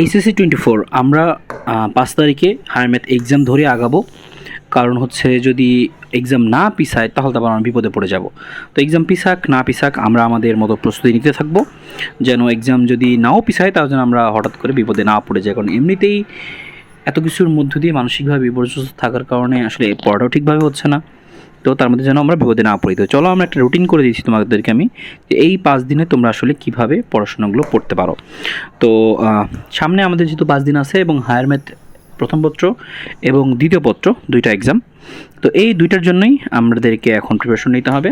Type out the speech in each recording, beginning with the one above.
HSC twenty four আমরা পাঁচ তারিখে হায়ার ম্যাথ এক্সাম ধরে আগাবো। কারণ হচ্ছে যদি এক্সাম না পিছায়, তাহলে তো আবার আমরা বিপদে পড়ে যাব। তো এক্সাম পিছাক, না পিছাক, আমরা আমাদের মতো প্রস্তুতি নিতে থাকব। যেন এক্সাম যদি নাও পিছায় তাহলে যেন আমরা হঠাৎ করে বিপদে না পড়ে যাই। কারণ এমনিতেই এত কিছুর মধ্য দিয়ে মানসিকভাবে বিপর্যস্ত থাকার কারণে আসলে পড়াটাও ঠিকভাবে হচ্ছে না। তো তার মধ্যে যেন আমরা বিপদে না পড়ি। তো চলো আমরা একটা রুটিন করে দিয়েছি তোমাদেরকে আমি, যে এই পাঁচ দিনে তোমরা আসলে কীভাবে পড়াশোনাগুলো পড়তে পারো। তো সামনে আমাদের যেহেতু পাঁচ দিন আছে এবং হায়ার ম্যাথ প্রথম পত্র এবং দ্বিতীয় পত্র দুইটা এক্সাম তো এই দুইটার জন্যই আমাদেরকে এখন প্রিপারেশন নিতে হবে।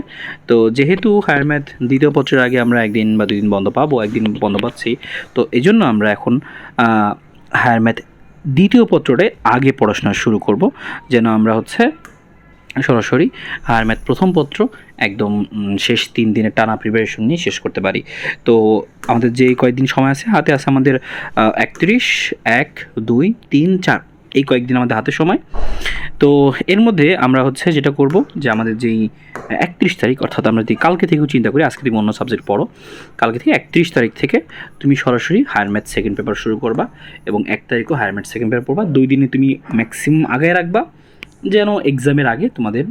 তো যেহেতু হায়ার ম্যাথ দ্বিতীয় পত্রের আগে আমরা একদিন বা দুই দিন বন্ধ পাবো, একদিন বন্ধ পাচ্ছি, তো এই জন্য আমরা এখন হায়ার ম্যাথ দ্বিতীয় পত্রটায় আগে পড়াশোনা শুরু করব। যেন আমরা হচ্ছে সরাসরি। আর ম্যাথ প্রথম পত্র একদম শেষ তিন দিনের টানা প্রিপারেশন নিয়ে শেষ করতে পারি। তো আমাদের যে কয়েকদিন সময় আছে, হাতে আছে আমাদের একত্রিশ, এক, দুই, তিন, চার। এই কয়েকদিন আমাদের হাতে সময়। তো এর মধ্যে আমরা হচ্ছে যেটা করব যে আমাদের যেই একত্রিশ তারিখ, অর্থাৎ আমরা যদি কালকে থেকেও চিন্তা করি, আজকে তুমি অন্য সাবজেক্ট পড়ো। কালকে থেকে একত্রিশ তারিখ থেকে তুমি সরাসরি হায়ার ম্যাথ সেকেন্ড পেপার শুরু করবা এবং এক তারিখও হায়ার ম্যাথ সেকেন্ড পেপার পড়বা। দুই দিনে তুমি ম্যাক্সিমাম আগায় রাখবা। যেন এক্সামের আগে তোমাদের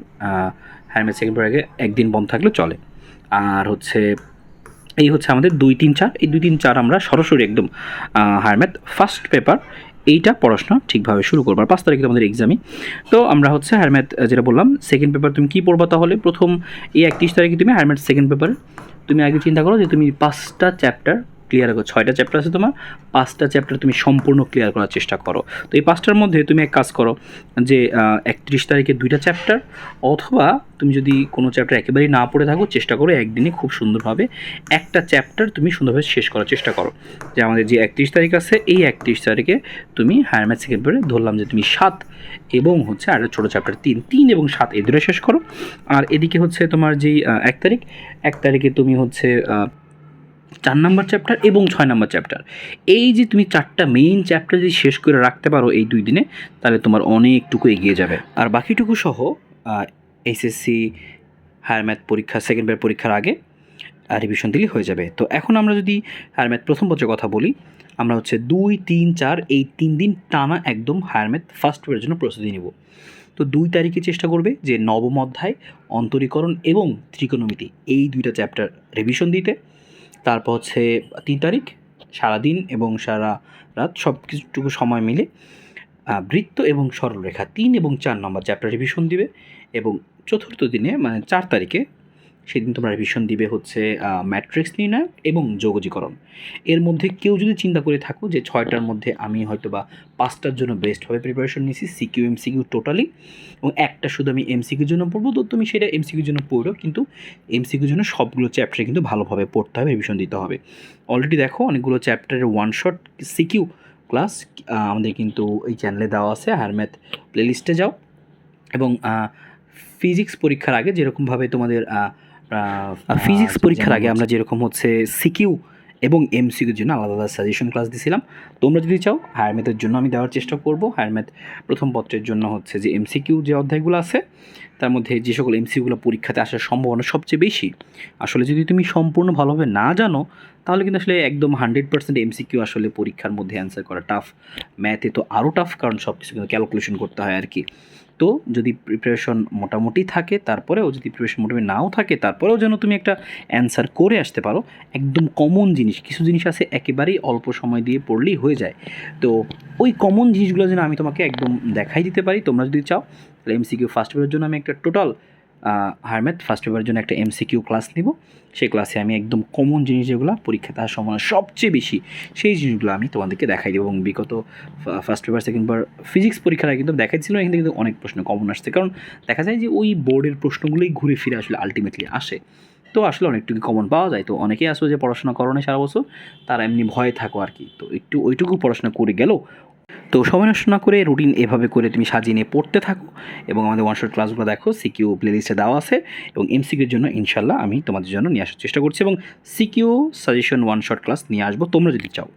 ম্যাথ সেকেন্ড পেপার আগে একদিন বন্ধ থাকলে চলে। আর হচ্ছে, এই হচ্ছে আমাদের দুই তিন চার। এই দুই তিন চার আমরা সরাসরি একদম হায়ার ফার্স্ট পেপার এইটা পড়াশোনা ঠিকভাবে শুরু করব। আর পাঁচ তারিখে আমাদের এক্সামই তো আমরা হচ্ছে হায়ার ম্যাথ যেটা বললাম সেকেন্ড পেপার তুমি কী পড়বা তাহলে? প্রথম, এই একত্রিশ তারিখে তুমি হায়ার ম্যাথ সেকেন্ড পেপারে তুমি আগে চিন্তা করো যে তুমি পাঁচটা চ্যাপ্টার ক্লিয়ার করো। ছয়টা চ্যাপ্টার আছে তোমার, পাঁচটা চ্যাপ্টার তুমি সম্পূর্ণ ক্লিয়ার করার চেষ্টা করো। তো এই পাঁচটার মধ্যে তুমি এক কাজ করো যে একত্রিশ তারিখে দুইটা চ্যাপ্টার অথবা তুমি যদি কোনো চ্যাপ্টার একেবারেই না পড়ে থাকো, চেষ্টা করো একদিনে খুব সুন্দরভাবে একটা চ্যাপ্টার তুমি সুন্দরভাবে শেষ করার চেষ্টা করো। যে আমাদের যে একত্রিশ তারিখ আছে, এই একত্রিশ তারিখে তুমি হায়ার ম্যাথ সেকেন্ড পেপারে ধরলাম যে তুমি সাত এবং হচ্ছে আর ছোটো চ্যাপ্টার তিন। তিন এবং সাত দুটো শেষ করো। আর এদিকে হচ্ছে তোমার যেই এক তারিখ, এক তারিখে তুমি হচ্ছে চার নম্বর চ্যাপ্টার এবং ছয় নম্বর চ্যাপ্টার এই যে তুমি চারটা মেইন চ্যাপ্টার যদি শেষ করে রাখতে পারো এই দুই দিনে, তাহলে তোমার অনেকটুকু এগিয়ে যাবে। আর বাকিটুকু সহ এসএসসি হায়ার ম্যাথ পরীক্ষা সেকেন্ড পেপার পরীক্ষার আগে রিভিশন দিলেই হয়ে যাবে। তো এখন আমরা যদি হায়ার ম্যাথ প্রথম পত্রের কথা বলি, আমরা হচ্ছে দুই, তিন, চার, এই তিন দিন টানা একদম হায়ার ম্যাথ ফার্স্ট পেপারের জন্য প্রস্তুতি নিব। তো দুই তারিখে চেষ্টা করবে যে নবম অধ্যায়, অন্তরীকরণ এবং ত্রিকোণমিতি, এই দুইটা চ্যাপ্টার রিভিশন দিতে। তারপর হচ্ছে তিন তারিখ সারাদিন এবং সারা রাত সব কিছুটুকু সময় মিলে বৃত্ত এবং সরলরেখা তিন এবং চার নম্বর চ্যাপ্টার রিভিশন দিবে এবং চতুর্থ দিনে মানে চার তারিখে সেদিন তোমরা রিভিশন দিবে হচ্ছে ম্যাট্রিক্স নির্ণয় এবং যোগজীকরণ। এর মধ্যে কেউ যদি চিন্তা করে থাকো যে ছয়টার মধ্যে আমি হয়তো বা পাঁচটার জন্য বেস্টভাবে প্রিপারেশন নিয়েছি সিকিউ এমসিকিউ টোটালি এবং একটা শুধু আমি এমসিকিউর জন্য পড়ব, তো তুমি সেটা এমসিকিউর জন্য পড়ো, কিন্তু এমসিকিউর জন্য সবগুলো চ্যাপ্টারে কিন্তু ভালোভাবে পড়তে হবে রিভিশন দিতে হবে। অলরেডি দেখো অনেকগুলো চ্যাপ্টারের ওয়ান শট সিকিউ ক্লাস আমাদের কিন্তু এই চ্যানেলে দেওয়া আছে হায়ার ম্যাথ প্লেলিস্টে যাও। এবং ফিজিক্স পরীক্ষার আগে যেরকমভাবে তোমাদের ফিজিক্স পরীক্ষার আগে আমরা যেরকম হচ্ছে সিকিউ এবং এমসিকিউর জন্য আলাদা আলাদা সাজেশন ক্লাস দিয়েছিলাম তোমরা যদি চাও হায়ার ম্যাথের জন্য আমি দেওয়ার চেষ্টা করব। হায়ার ম্যাথ প্রথম পত্রের জন্য হচ্ছে যে এমসিকিউ যে অধ্যায়গুলো আছে তার মধ্যে যে সকল এমসিকিউগুলো পরীক্ষাতে আসার সম্ভাবনা সবচেয়ে বেশি। আসলে যদি তুমি সম্পূর্ণ ভালোভাবে না জানো তাহলে কিন্তু আসলে একদম হান্ড্রেড পার্সেন্ট এমসিকিউ আসলে পরীক্ষার মধ্যে অ্যান্সার করা টাফ ম্যাথে তো আরও টাফ কারণ সব কিছু কিন্তু ক্যালকুলেশন করতে হয় আর কি। তো যদি প্রিপারেশন মোটামুটি থাকে, তারপরেও যদি প্রিপারেশন মোটামুটি নাও থাকে, তারপরেও যেন তুমি একটা অ্যান্সার করে আসতে পারো। একদম কমন জিনিস, কিছু জিনিস আছে একেবারেই অল্প সময় দিয়ে পড়লেই হয়ে যায়। তো ওই কমন জিনিসগুলো যেন আমি তোমাকে একদম দেখাই দিতে পারি। তোমরা যদি চাও, তাহলে এমসিকিউ ফার্স্ট পেপারের জন্য আমি একটা টোটাল হারম্যাথ ফার্স্ট পেপারের জন্য একটা এমসিকিউ ক্লাস নিব। সেই ক্লাসে আমি একদম কমন জিনিস যেগুলো, পরীক্ষা আসার সম্ভাবনা সবচেয়ে বেশি সেই জিনিসগুলো আমি তোমাদেরকে দেখাই দেবো। এবং বিগত first paper second paper physics পরীক্ষার আগে কিন্তু দেখাচ্ছিল এখানে কিন্তু অনেক প্রশ্ন কমন আসছে। কারণ দেখা যায় যে ওই বোর্ডের প্রশ্নগুলোই ঘুরে ফিরে আসলে আলটিমেটলি আসে। তো আসলে অনেকটুকু কমন পাওয়া যায়। তো অনেকেই আসো যে পড়াশোনা করো না সারা বছর, তারা এমনি ভয়ে থাকো আর কি। তো একটু ওইটুকু পড়াশোনা করে গেল তো সময় নষ্ট না করে রুটিন এভাবে করে তুমি সাজিয়ে নিয়ে পড়তে থাকো এবং আমাদের ওয়ান শর্ট ক্লাসগুলো দেখো সিকিউ প্লেলিস্টে দেওয়া আছে এবং এমসিকিউর জন্য ইনশাল্লাহ আমি তোমাদের জন্য নিয়ে আসার চেষ্টা করছি এবং CQ suggestion one short class নিয়ে আসব, তোমরা যদি চাও।